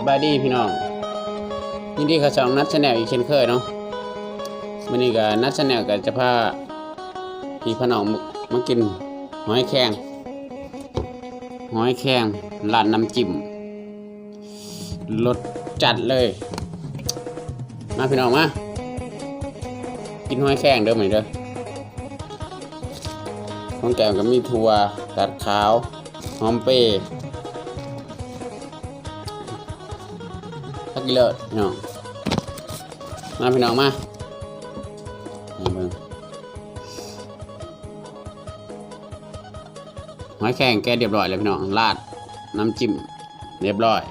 สบายดีพี่น้องยินดีกับสองนัดชาแนลอีกเช่นเคยเนาะวันนี้ก็นัดชาแนลก็จะพาพี่พี่น้องมากินหอยแครงหอยแครงร้านน้ำจิ้มรสจัดเลย มาพี่น้องมากินหอยแครงเด้อไหมเด้อของแก้มก็มีถั่วตัดขาวหอมเปรย์ พักกิเลสพี่น้อง มาพี่น้องมาเบิ่งหอยแข็งแกเรียบร้อยเลยพี่น้องราดน้ำจิ้มเรียบร้อย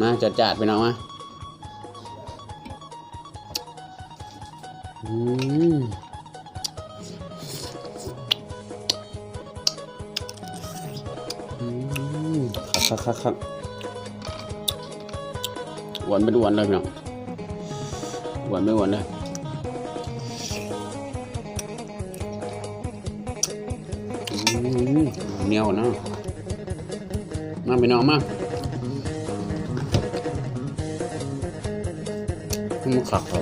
มาจัดจัดๆพี่น้องมาอืมอืมครับครับครับ หวานไม่หวานเลยพี่น้องหวานไม่หวานเลยเหนียวนะมาพี่น้องมาขึ้นมาขักเขา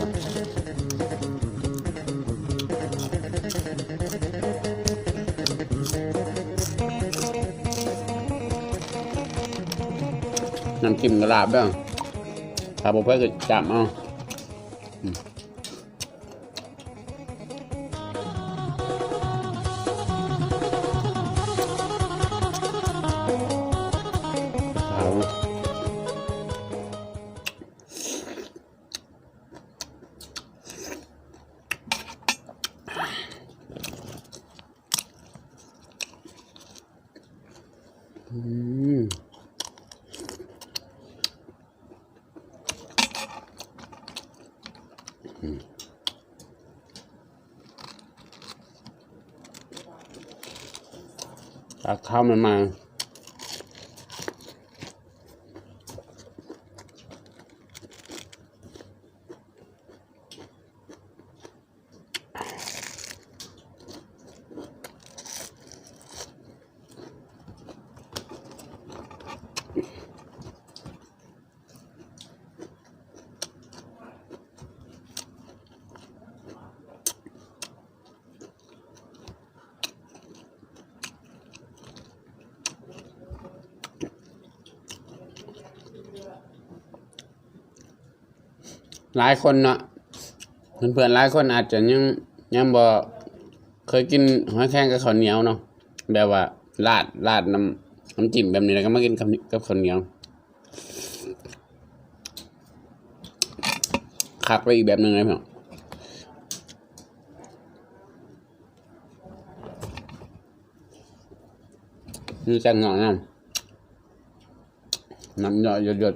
น้ำจิ้มกระลาบบ้าง ถ้าผมเพื่อก็จับเอา ตักข้าวมันมา หลายคนเนาะเพื่อนๆหลายคนอาจจะยังยังบ่เคยกินหอยแครงกับข้าวเหนียวเนาะแบบว่าราดราดน้ำน้ำจิ้มแบบนี้แล้วก็มากินกับกับข้าวเหนียวคักไปอีกแบบหนึ่งเลยพี่น้องนี่จังหงอกน้ำน้ำหยดหยด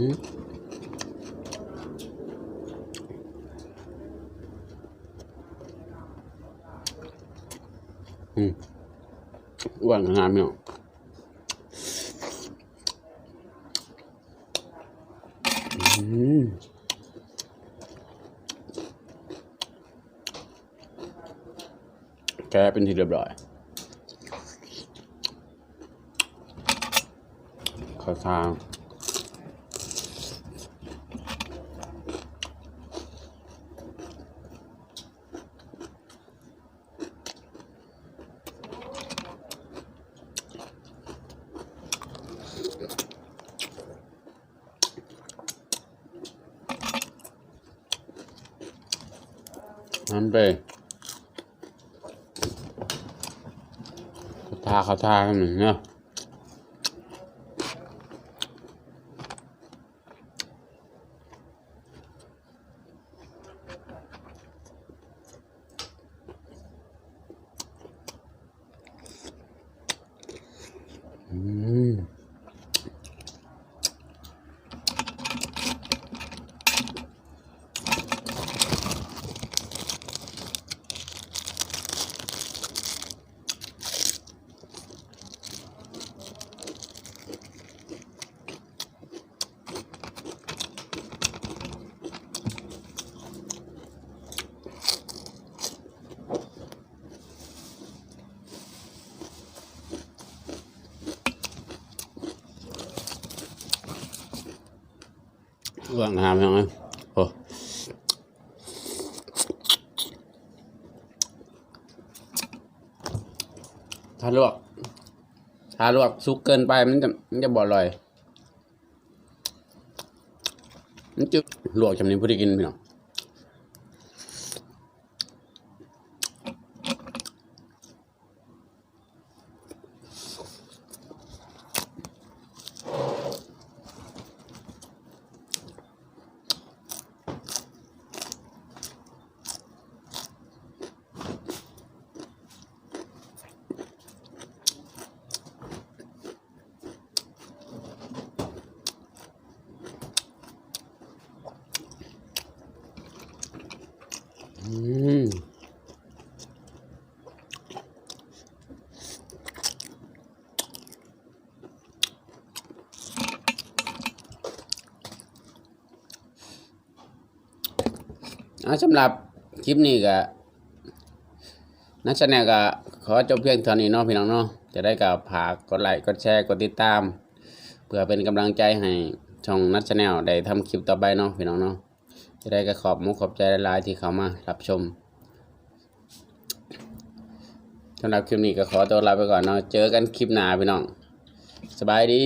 อืมอืมอ้วนขนาดนี้อืมแกะเป็นที่เรียบร้อยข้าวทา งน้ำไปเขาทาเขาทาหนึ่งเนาะอืม ว่างามยังไงโอ้ถ้าลวกถ้าลวกสุกเกินไปมันจะมันจะบ่อร่อย มันจะลวกจำนี้ผู้ที่กินพี่น้อง อืมเอาสำหรับคลิปนี้ก็นักแสดงก็ขอจบเพียงเท่านี้เนาะพี่น้องเนาะจะได้กับผากกดไลค์กดแชร์กดติดตาม เพื่อเป็นกำลังใจให้ช่องนัดชแนลได้ทำคลิปต่อไปเนาะพี่น้องเนาะ จะได้ก็ขอบมุกขอบใจหลายๆที่เขามารับชมสำหรับคลิปนี้ก็ขอตัวลาไปก่อนเนาะเจอกันคลิปหน้าพี่น้อง สบายดี